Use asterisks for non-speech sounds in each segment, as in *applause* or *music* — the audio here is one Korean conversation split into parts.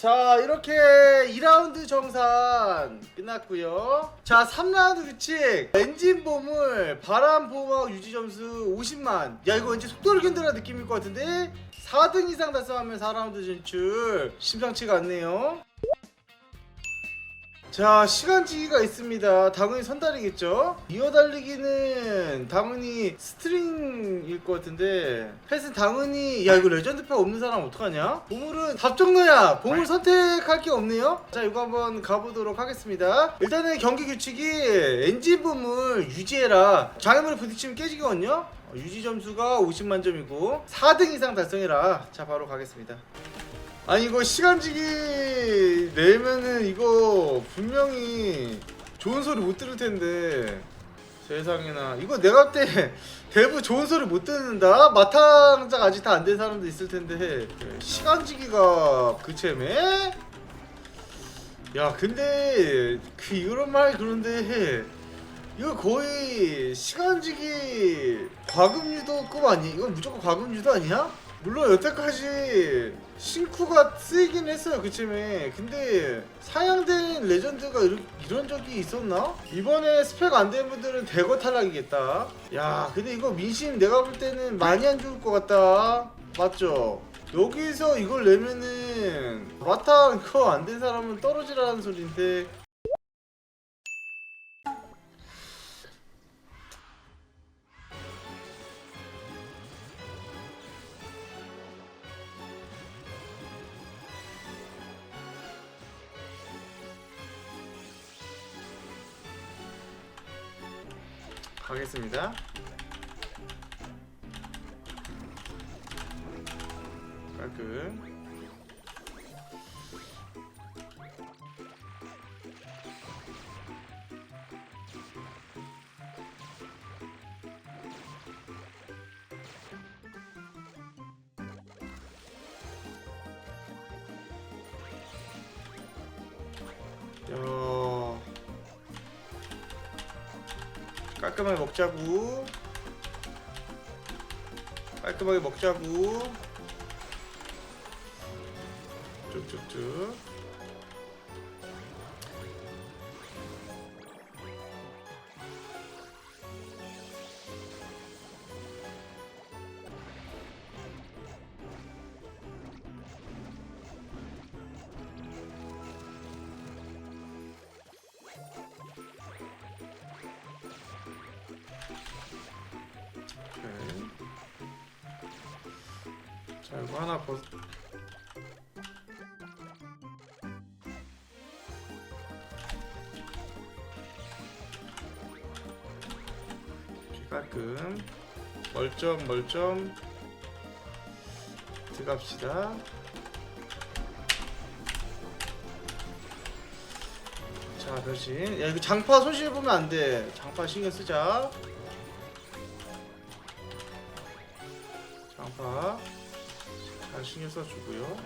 자 이렇게 2라운드 정산 끝났고요. 자 3라운드 규칙. 엔진 보물 바람 보호막 유지 점수 50만. 야 이거 왠지 속도를 견뎌라 느낌일 것 같은데? 4등 이상 달성하면 4라운드 진출 심상치가 않네요 자 시간지기가 있습니다. 당연히 선달이겠죠? 이어달리기는 당연히 스트링일 것 같은데. 펫은 당연히 야 이거 레전드 팩 없는 사람 어떡하냐? 보물은 답정너야! 보물 선택할 게 없네요? 자 이거 한번 가보도록 하겠습니다. 일단은 경기 규칙이 엔진 보물 유지해라. 장애물에 부딪히면 깨지거든요? 어, 유지 점수가 50만 점이고 4등 이상 달성해라. 자 바로 가겠습니다 아니 이거 시간지기 내면은 이거 분명히 좋은 소리 못 들을 텐데. 세상에나. 이거 내가 볼 때 *laughs* 대부 좋은 소리 못 듣는다? 마탕작 아직 다 안 된 사람도 있을 텐데. 시간지기가 그 채매 야 근데 그 이런 말 그런데 이거 거의 시간지기 과금유도급 아니? 이건 무조건 과금유도 아니야? 물론 여태까지 신쿠가 쓰이긴 했어요 그쯤에 근데 사양된 레전드가 이런, 이런 적이 있었나? 이번에 스펙 안 된 분들은 대거 탈락이겠다 야 근데 이거 민심 내가 볼 때는 많이 안 좋을 것 같다 맞죠? 여기서 이걸 내면은 마탕 그거 안 된 사람은 떨어지라는 소린데 가겠습니다. 깔끔. 야. 깔끔하게 먹자고. 깔끔하게 먹자고. 쭉쭉쭉 자 이거 하나 벗 깔끔 멀점 멀점. 들어갑시다. 자 변신. 야 이거 장파 손실 보면 안돼. 장파 신경 쓰자. 장파 잘 신경 써주고요.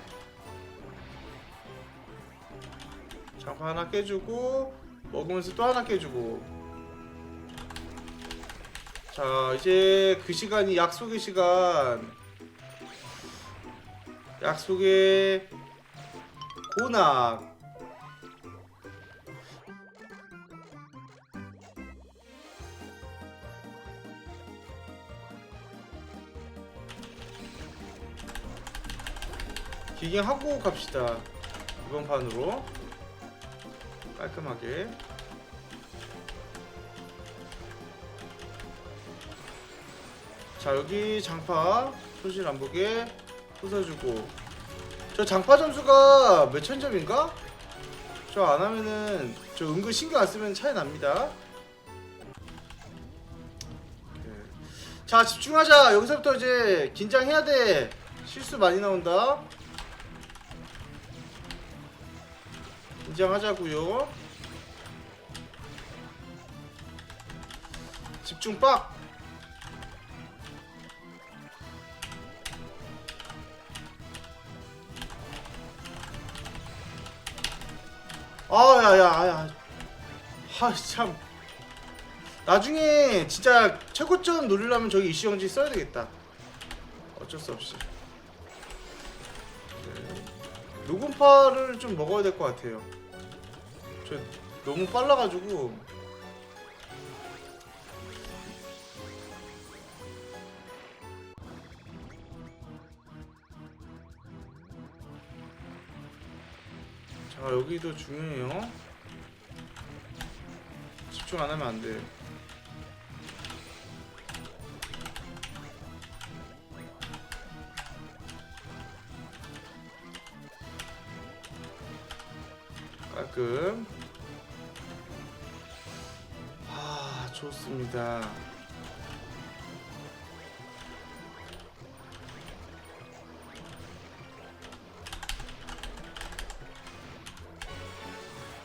장파 하나 깨주고 먹으면서 또 하나 깨주고. 자 이제 그 시간이 약속의 시간. 약속의 고낙. 기경하고 갑시다. 이번 판으로 깔끔하게. 자 여기 장파 손실 안보게 부숴주고. 저 장파 점수가 몇 천 점인가? 저 안하면은 저 은근 신경 안 쓰면 차이 납니다. 네. 자 집중하자. 여기서부터 이제 긴장해야 돼. 실수 많이 나온다 긴장하자고요. 집중 빡. 아야야야. 아참. 나중에 진짜 최고점 노리려면 저기 이시영지 써야 되겠다. 어쩔 수 없이. 네. 녹음파를 좀 먹어야 될 것 같아요. 저 너무 빨라가지고 자 여기도 중요해요. 집중 안 하면 안 돼. 깔끔. 아, 좋습니다.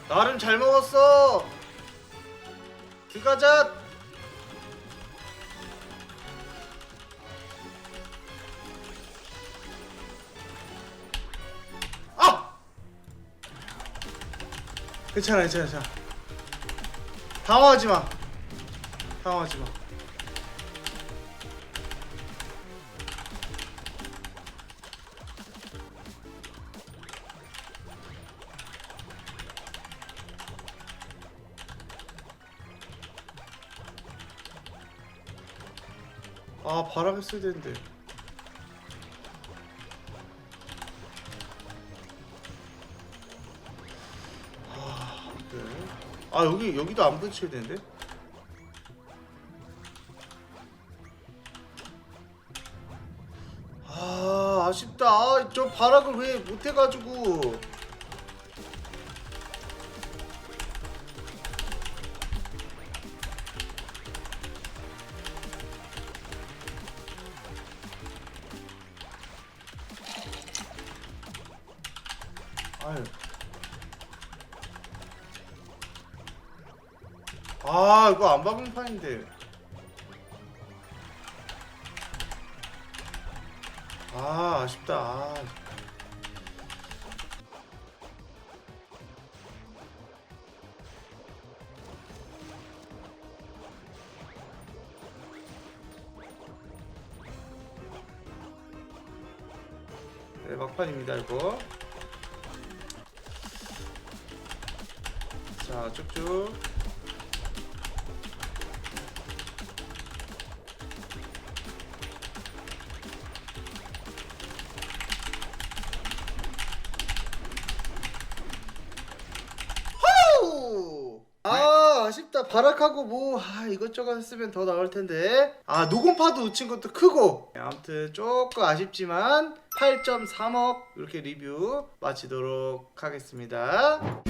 나름 잘 먹었어. 들어가자. 괜찮아, 괜찮아, 괜찮아. 당황하지 마. 당황하지 마. 아, 바라겠어야 되는데. 아, 여기, 여기도 안 붙여야 되는데? 아, 아쉽다. 아, 저 발악을 왜 못해가지고. 아유. 아, 이거 안 박은 판인데. 아, 아쉽다. 아. 네, 막판입니다, 이거. 자, 쭉쭉. 아 아쉽다 바락하고 뭐 아, 이것저것 했으면 더 나을 텐데. 아 녹음파도 놓친 것도 크고. 네, 아무튼 조금 아쉽지만 8.3억 이렇게 리뷰 마치도록 하겠습니다